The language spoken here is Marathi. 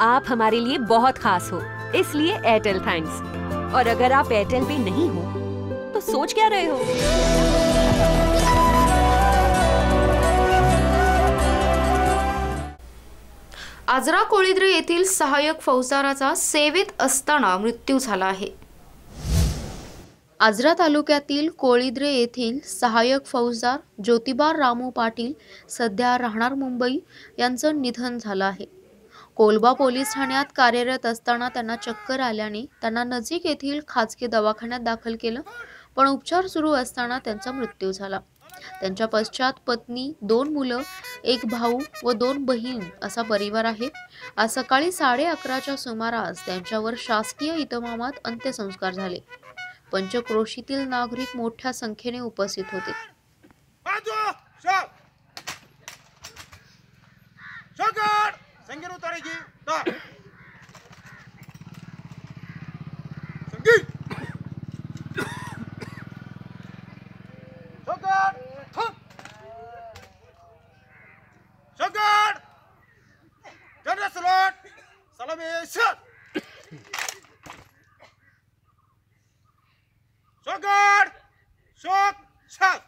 आप हमारे लिए बहुत खास हो। इसलिए एयरटेल थैंक्स और अगर आप एयरटेल पे नहीं हो तो सोच क्या रहे हो? आजरा कोळीद्रे येथील सहाय्यक फौजदाराचा सेवेत असताना मृत्यू झाला आहे. आजरा तालुक्यातील कोळीद्रे येथील सहाय्यक फौजदार ज्योतिबा रामू पाटील सध्या राहणार मुंबई यांचं निधन झालं आहे. कोलबा पोलीस ठाण्यात कार्यरत असताना त्यांना चक्कर आल्याने त्यांना नजीक येथील खाजगी दवाखान्यात दाखल केलं पण उपचार सुरू असताना त्यांचा मृत्यू झाला. त्यांच्या पश्चात पत्नी दोन मुलं एक भाऊ व दोन बहीण असा परिवार आहे. आज सकाळी साडे अकराच्या सुमारास त्यांच्यावर शासकीय इतमामात अंत्यसंस्कार झाले. पंचक्रोशीतील नागरिक मोठ्या संख्येने उपस्थित होते. Tenggiro Shot! syok, slot. syok, syok, Shot. Shot.